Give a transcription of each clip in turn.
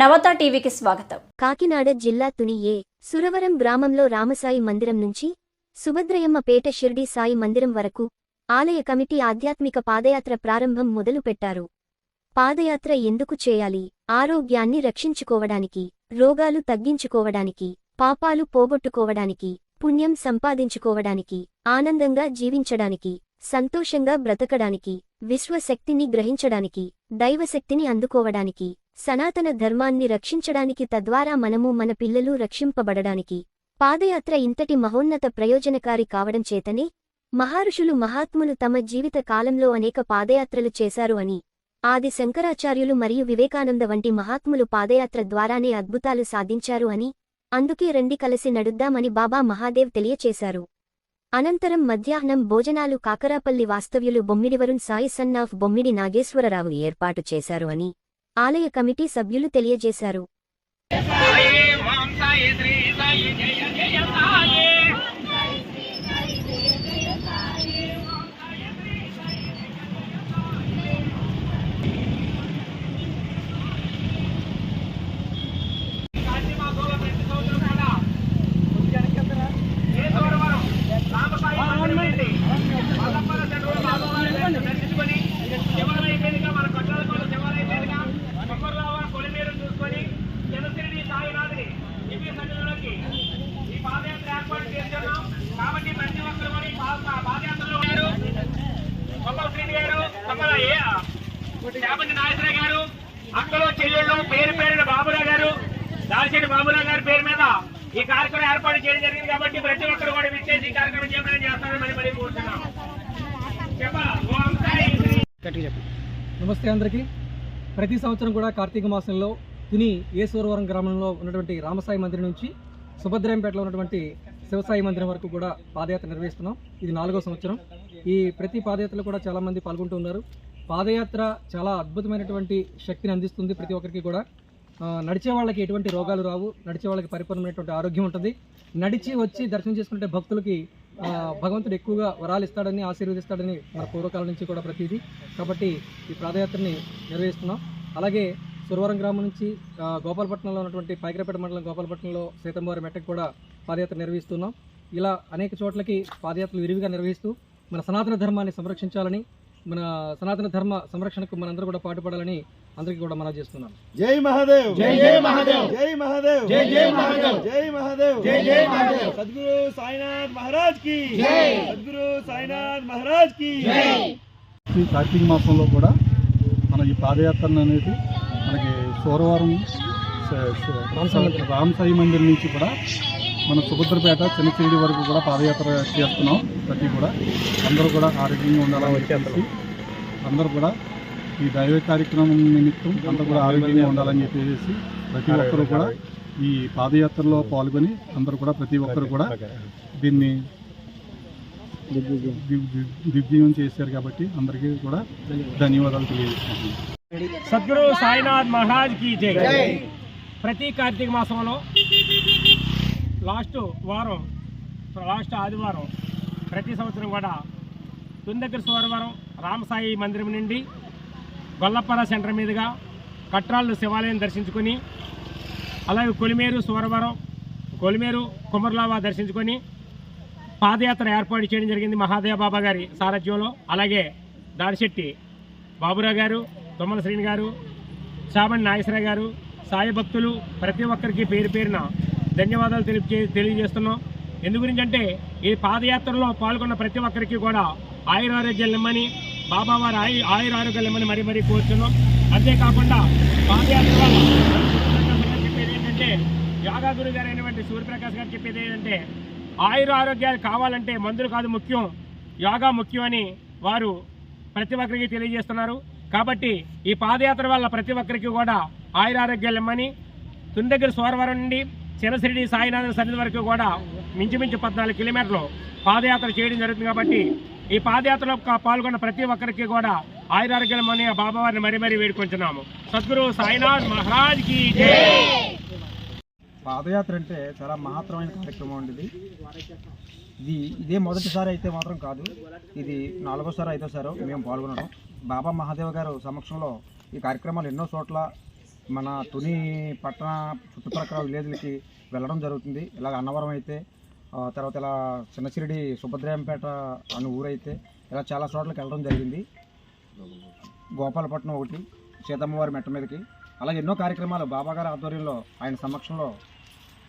నవత టీవీకి స్వాగతం. కాకినాడ జిల్లా తుని ఏ సురవరం గ్రామంలో రామసాయి మందిరం నుంచి సుభద్రయమ్మ పేట షిర్డీ సాయి మందిరం వరకు ఆలయ కమిటీ ఆధ్యాత్మిక పాదయాత్ర ప్రారంభం మొదలుపెట్టారు పాదయాత్ర ఎందుకు చేయాలి? ఆరోగ్యాన్ని రక్షించుకోవడానికి రోగాలు తగ్గించుకోవడానికి పాపాలు పోగొట్టుకోవడానికి పుణ్యం సంపాదించుకోవడానికి ఆనందంగా జీవించడానికి సంతోషంగా బ్రతకడానికి విశ్వశక్తిని గ్రహించడానికి దైవశక్తిని అందుకోవడానికి సనాతన ధర్మాన్ని రక్షించడానికి తద్వారా మనము మన పిల్లలు రక్షింపబడడానికి పాదయాత్ర ఇంతటి మహోన్నత ప్రయోజనకారి కావడం చేతనే మహారుషులు మహాత్ములు తమ జీవిత కాలంలో అనేక పాదయాత్రలు చేశారు అని ఆది శంకరాచార్యులు మరియు వివేకానంద వంటి మహాత్ములు పాదయాత్ర ద్వారానే అద్భుతాలు సాధించారు అని అందుకే రండి కలిసి నడుద్దామని బాబా మహాదేవ్ తెలియచేశారు. అనంతరం మధ్యాహ్నం భోజనాలు కాకరాపల్లి వాస్తవ్యులు బొమ్మిడివరుణ్ సాయి సన్ ఆఫ్ బొమ్మిడి నాగేశ్వరరావు ఏర్పాటు చేశారు అని ఆలయ కమిటీ సభ్యులు తెలియజేశారు సాయి ఓం సాయి శ్రీ సాయి జయ జయ సాయి చూసుకొని జనశ్రీ సాయినాథుని దివ్య సన్నిధిలోకి ఈ పాదయాత్ర ఏర్పాటు చేస్తున్నాం కాబట్టి ప్రతి ఒక్కరు కూడా ఈ పా- పాదయాత్రలో ఉన్నారు కొమ్మల శ్రీని గారు కొమ్మల ఏ చేపంటి నాగేశ్వర గారు అక్కలు చెల్లెళ్ళు పేరు పేరున బాబురావు గారు దాల్చేటి బాబురావు గారి పేరు మీద ఈ కార్యక్రమం ఏర్పాటు చేయడం జరిగింది కాబట్టి ప్రతి ఒక్కరు కూడా విచ్చేసి ఈ కార్యక్రమం చేయడం చేస్తారని మరి మరి కోరుతున్నాం. నమస్తే అందరికీ. ప్రతి సంవత్సరం కూడా కార్తీక మాసంలో తుని ఏశ్వరవరం గ్రామంలో ఉన్నటువంటి రామసాయి మందిరం నుంచి సుభద్రాయంపేటలో ఉన్నటువంటి శివసాయి మందిరం వరకు కూడా పాదయాత్ర నిర్వహిస్తున్నాం. ఇది నాలుగో సంవత్సరం. ఈ ప్రతి పాదయాత్రలో కూడా చాలామంది పాల్గొంటూ ఉన్నారు. పాదయాత్ర చాలా అద్భుతమైనటువంటి శక్తిని అందిస్తుంది ప్రతి ఒక్కరికి కూడా. నడిచే వాళ్ళకి ఎటువంటి రోగాలు రావు. నడిచే వాళ్ళకి పరిపూర్ణమైనటువంటి ఆరోగ్యం ఉంటుంది. నడిచి వచ్చి దర్శనం చేసుకుంటే భక్తులకి భగవంతుడు ఎక్కువగా వరాలు ఇస్తాడని ఆశీర్వదిస్తాడని మన పూర్వకాలం నుంచి కూడా ప్రతిదీ. కాబట్టి ఈ పాదయాత్రని నిర్వహిస్తున్నాం. అలాగే సురవరం గ్రామం నుంచి గోపాలపట్నంలో ఉన్నటువంటి పైకరపేట మండలం గోపాలపట్నంలో సీతంవారి మెట్టకు కూడా పాదయాత్ర నిర్వహిస్తున్నాం. ఇలా అనేక చోట్లకి పాదయాత్రలు విరివిగా నిర్వహిస్తూ మన సనాతన ధర్మాన్ని సంరక్షించాలని మన సనాతన ధర్మ సంరక్షణకు మనందరూ కూడా పాటుపడాలని అందరికీ కూడా మనం చేస్తున్నాం జై మహాదేవ్. జై జై మహాదేవ్. జై మహాదేవ్. జై జై మహాదేవ్. జై మహాదేవ్. జై జై మహాదేవ్. సద్గురు సాయినాథ్ మహారాజ్కి. జై. సద్గురు సాయినాథ్ మహారాజ్కి. జై. ఈ కార్తీక మాసంలో కూడా మన ఈ పాదయాత్ర అనేది మనకి సోరవరం స- స- రామ్ సాయి మందిర్ నుంచి కూడా మన సుభద్రపేట చిన్నచిరిడి వరకు కూడా పాదయాత్ర చేస్తున్నాం ప్రతి కూడా. అందరూ కూడా ఆరోగ్యంగా ఉండాలని చెప్పేసి అందరూ కూడా ఈ దైవ కార్యక్రమం నిమిత్తం అందరూ కూడా ఆరోగ్యంగా ఉండాలని చెప్పేసి ప్రతి ఒక్కరు కూడా ఈ పాదయాత్రలో పాల్గొని అందరూ కూడా ప్రతి ఒక్కరు కూడా దీన్ని దిగ్- దిగ్- దిగ్విజయం చేశారు కాబట్టి అందరికీ కూడా ధన్యవాదాలు తెలియజేస్తున్నాను. సద్గురు సాయినాథ్ మహారాజ్కి జై. ప్రతి కార్తీక మాసంలో లాస్ట్ వారం లాస్ట్ ఆదివారం ప్రతి సంవత్సరం కూడా తుందగ్గర సువరవరం రామసాయి మందిరం నుండి గొల్లపర సెంటర్ మీదుగా కట్రాళ్ళు శివాలయం దర్శించుకొని అలాగే కొలిమేరు సువరవరం కొలిమేరు కుమర్లావా దర్శించుకొని పాదయాత్ర ఏర్పాటు చేయడం జరిగింది మహాదేవ బాబా గారి సారథ్యంలో. అలాగే దాడిశెట్టి బాబురావు గారు తొమ్మల శ్రీని గారు చామండి నాగేశ్వరరావు గారు సాయి భక్తులు ప్రతి ఒక్కరికి పేరు పేరున ధన్యవాదాలు తెలిపి తెలియజేస్తున్నాం. ఎందు గురించి అంటే ఈ పాదయాత్రలో పాల్గొన్న ప్రతి ఒక్కరికి కూడా ఆయురారోగ్యాలు ఇమ్మని బాబా వారి ఆయు ఆయురారోగ్యాలు ఇమ్మని మరీ మరీ కోరుతున్నాం అంతేకాకుండా పాదయాత్ర చెప్పేది ఏంటంటే యోగా గురు గారు అయినటువంటి గారు చెప్పేది ఏంటంటే ఆయుర ఆరోగ్యాలు కావాలంటే మందులు కాదు ముఖ్యం యోగా ముఖ్యం అని వారు ప్రతి ఒక్కరికి తెలియజేస్తున్నారు. కాబట్టి ఈ పాదయాత్ర వల్ల ప్రతి ఒక్కరికి కూడా ఆయురారోగ్యాలు ఇమ్మని తుందగ్గర సోరవరం నుండి చినసిరిడి సాయినాథన్ సన్నిధి వరకు కూడా మించుమించు పద్నాలుగు కిలోమీటర్లు పాదయాత్ర చేయడం జరుగుతుంది కాబట్టి ఈ పాదయాత్రలో పాల్గొన్న ప్రతి ఒక్కరికి కూడా ఆయురారోగ్యమని బాబావారిని మరీ మరీ వేడుకుంటున్నాము. సద్గురు సాయినాథ్ మహారాజ్కి పాదయాత్ర అంటే చాలా మహత్తరమైన కార్యక్రమం అండి ఇది. ఇది ఇదే మొదటిసారి అయితే మాత్రం కాదు ఇది నాలుగోసారి ఐదోసారి మేము పాల్గొనడం. బాబా మహాదేవ్ గారు సమక్షంలో ఈ కార్యక్రమాలు ఎన్నో చోట్ల మన తుని పట్టణ చుట్టుప్రక్కల విలేజ్లకి వెళ్ళడం జరుగుతుంది. ఇలాగ అన్నవరం అయితే తర్వాత ఇలా చిన్నచిరిడి సుభద్రాయంపేట అనే ఊరైతే ఇలా చాలా చోట్లకి వెళ్ళడం జరిగింది. గోపాలపట్నం ఒకటి సీతమ్మవారి మెట్ట మీదకి. అలాగే ఎన్నో కార్యక్రమాలు బాబాగారి ఆధ్వర్యంలో ఆయన సమక్షంలో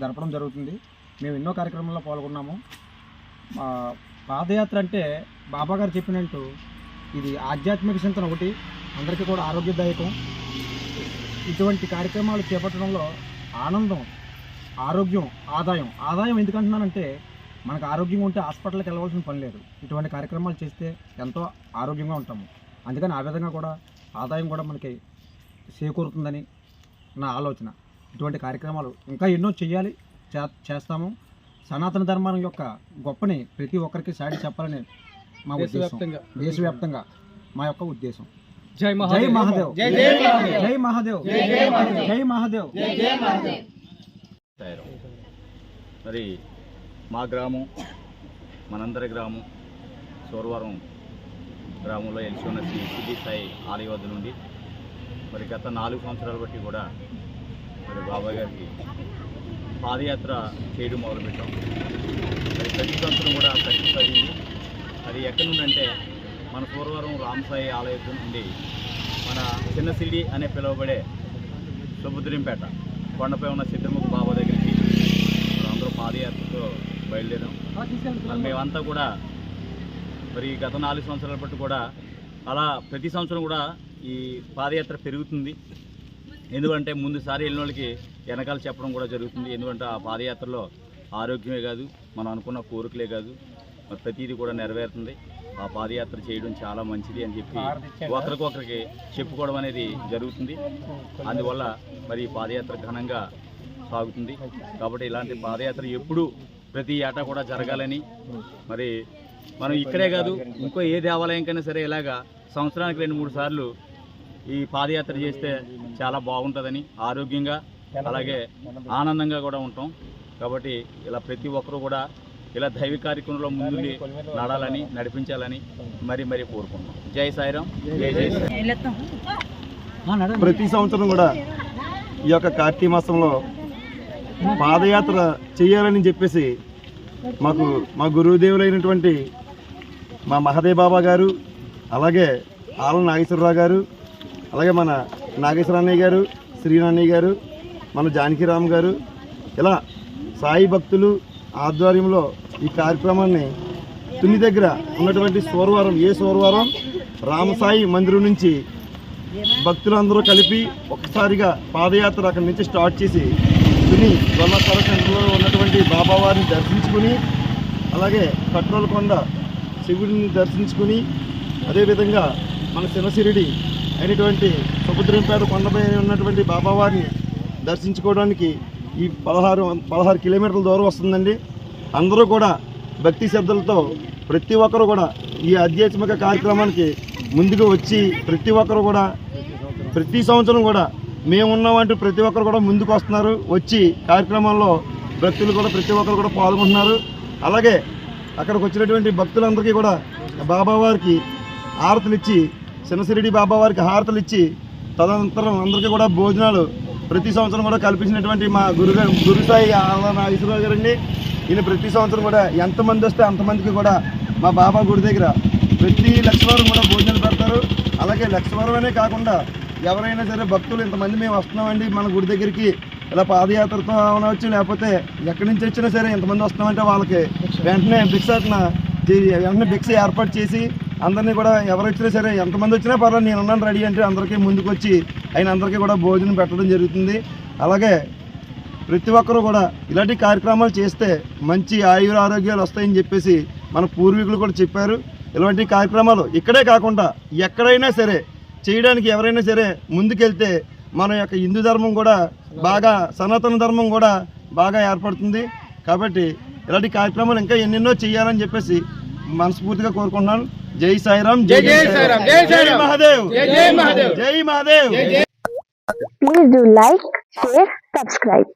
జరపడం జరుగుతుంది. మేము ఎన్నో కార్యక్రమాల్లో పాల్గొన్నాము. పాదయాత్ర అంటే బాబాగారు చెప్పినట్టు ఇది ఆధ్యాత్మిక చింతన ఒకటి. అందరికీ కూడా ఆరోగ్యదాయకం. ఇటువంటి కార్యక్రమాలు చేపట్టడంలో ఆనందం ఆరోగ్యం ఆదాయం. ఆదాయం ఎందుకంటున్నానంటే మనకు ఆరోగ్యంగా ఉంటే హాస్పిటల్కి వెళ్ళవలసిన పని లేదు. ఇటువంటి కార్యక్రమాలు చేస్తే ఎంతో ఆరోగ్యంగా ఉంటాము. అందుకని ఆ విధంగా కూడా ఆదాయం కూడా మనకి చేకూరుతుందని నా ఆలోచన. ఇటువంటి కార్యక్రమాలు ఇంకా ఎన్నో చేయాలి చే- చేస్తాము. సనాతన ధర్మం యొక్క గొప్పని ప్రతి ఒక్కరికి సాటి చెప్పాలని మా ఉద్దేశం. దేశవ్యాప్తంగా. మా యొక్క ఉద్దేశం. జై జై మహాదేవ్ మహాదేవ్ జై మహాదేవ్ జై మహాదేవ్ జై మహాదేవ్ మరి మా గ్రామం మనందరి గ్రామం సోరవరం గ్రామంలో ఎలిసి ఉన్న శ్రీ సిద్ధి సాయి ఆలయ వద్ద నుండి మరి గత నాలుగు సంవత్సరాల బట్టి కూడా మరి బాబాయ్ గారికి పాదయాత్ర చేయడం మొదలుపెట్టాం. మరి ప్రతి సంవత్సరం కూడా అయ్యింది అది ఎక్కడి నుండి అంటే మన సోరవరం రామసాయి ఆలయం నుండి మన చిన్న సిడి అనే పిలువబడే సుభద్రంపేట కొండపై ఉన్న సిద్ధముఖ బాబా దగ్గరికి మరి అందరూ పాదయాత్రతో బయలుదేరాం. మరి మేమంతా కూడా మరి గత నాలుగు సంవత్సరాల బట్టి కూడా అలా ప్రతి సంవత్సరం కూడా ఈ పాదయాత్ర పెరుగుతుంది. ఎందుకంటే ముందుసారి వెళ్ళిన వాళ్ళకి వెనకాల చెప్పడం కూడా జరుగుతుంది. ఎందుకంటే ఆ పాదయాత్రలో ఆరోగ్యమే కాదు మనం అనుకున్న కోరికలే కాదు మరి ప్రతిదీ కూడా నెరవేరుతుంది. ఆ పాదయాత్ర చేయడం చాలా మంచిది అని చెప్పి ఒకరికొకరికి చెప్పుకోవడం అనేది జరుగుతుంది. అందువల్ల మరి పాదయాత్ర ఘనంగా సాగుతుంది. కాబట్టి ఇలాంటి పాదయాత్ర ఎప్పుడూ ప్రతి ఏటా కూడా జరగాలని మరి మనం ఇక్కడే కాదు ఇంకో ఏ దేవాలయం కైనా సరే ఇలాగా సంవత్సరానికి రెండు మూడు సార్లు ఈ పాదయాత్ర చేస్తే చాలా బాగుంటుందని ఆరోగ్యంగా అలాగే ఆనందంగా కూడా ఉంటాం. కాబట్టి ఇలా ప్రతి ఒక్కరూ కూడా ఇలా దైవ కార్యక్రమంలో ముందుండి నడాలని నడిపించాలని మరి మరి కోరుకుంటున్నాం. జై సాయిరాం జై జై సాయిరాం ప్రతి సంవత్సరం కూడా ఈ యొక్క కార్తీక మాసంలో పాదయాత్ర చేయాలని చెప్పేసి మాకు మా గురుదేవులైనటువంటి మా మహదేవ్ బాబా గారు అలాగే ఆల నాగేశ్వరరావు గారు అలాగే మన నాగేశ్వర అన్నయ్య గారు శ్రీనాన్నయ్య గారు మన జానకిరామ్ గారు ఇలా సాయి భక్తులు ఆధ్వర్యంలో ఈ కార్యక్రమాన్ని తుని దగ్గర ఉన్నటువంటి సోరవరం ఏ సోరవరం రామసాయి మందిరం నుంచి భక్తులందరూ కలిపి ఒక్కసారిగా పాదయాత్ర అక్కడి నుంచి స్టార్ట్ చేసి తుని గొల్లపర సెంటర్లో ఉన్నటువంటి బాబావారిని దర్శించుకుని అలాగే కట్రోల్ కొండ శివుడిని దర్శించుకుని అదేవిధంగా మన శివసిరిడి అయినటువంటి సముద్రంపేట కొండపై ఉన్నటువంటి బాబావారిని దర్శించుకోవడానికి ఈ పదహారు పదహారు కిలోమీటర్ల దూరం వస్తుందండి. అందరూ కూడా భక్తి శ్రద్ధలతో ప్రతి ఒక్కరు కూడా ఈ ఆధ్యాత్మిక కార్యక్రమానికి ముందుకు వచ్చి ప్రతి ఒక్కరు కూడా ప్రతి సంవత్సరం కూడా మేము ఉన్నామంటూ ప్రతి ఒక్కరు కూడా ముందుకు వస్తున్నారు. వచ్చి కార్యక్రమంలో భక్తులు కూడా ప్రతి ఒక్కరు కూడా పాల్గొంటున్నారు. అలాగే అక్కడికి వచ్చినటువంటి భక్తులందరికీ కూడా బాబావారికి హారతులు ఇచ్చి చిన్నసిరిడి బాబావారికి హారతులు ఇచ్చి తదనంతరం అందరికీ కూడా భోజనాలు ప్రతి సంవత్సరం కూడా కల్పించినటువంటి మా గురుగారు గురుసాయి ఆళ్ళ నాగేశ్వరరావు గారండి. ఈయన ప్రతి సంవత్సరం కూడా ఎంతమంది వస్తే అంతమందికి కూడా మా బాబా గుడి దగ్గర ప్రతి లక్షవారం కూడా భోజనాలు పెడతారు. అలాగే లక్షవారం అనే కాకుండా ఎవరైనా సరే భక్తులు ఇంతమంది మేము వస్తున్నామండి మన గుడి దగ్గరికి ఇలా పాదయాత్రతో అనవచ్చు లేకపోతే ఎక్కడి నుంచి వచ్చినా సరే ఇంతమంది వస్తున్నామంటే వాళ్ళకి వెంటనే భిక్షాటన వెంటనే భిక్ష ఏర్పాటు చేసి అందరినీ కూడా ఎవరు వచ్చినా సరే ఎంతమంది వచ్చినా పర్వాలేదు నేను ఉన్నాను రెడీ అంటే అందరికీ ముందుకు వచ్చి ఆయన అందరికీ కూడా భోజనం పెట్టడం జరుగుతుంది. అలాగే ప్రతి ఒక్కరూ కూడా ఇలాంటి కార్యక్రమాలు చేస్తే మంచి ఆయుర ఆరోగ్యాలు వస్తాయని చెప్పేసి మన పూర్వీకులు కూడా చెప్పారు. ఇలాంటి కార్యక్రమాలు ఇక్కడే కాకుండా ఎక్కడైనా సరే చేయడానికి ఎవరైనా సరే ముందుకెళ్తే మన యొక్క హిందూ ధర్మం కూడా బాగా సనాతన ధర్మం కూడా బాగా ఏర్పడుతుంది. కాబట్టి ఇలాంటి కార్యక్రమాలు ఇంకా ఎన్నెన్నో చేయాలని చెప్పేసి మనస్ఫూర్తిగా కోరుకుంటున్నాను. జై సాయిరామ్ జై జై సాయిరామ్ జై మహాదేవ్. జై మహాదేవ్. జై Mahadev. Please do like, share, subscribe.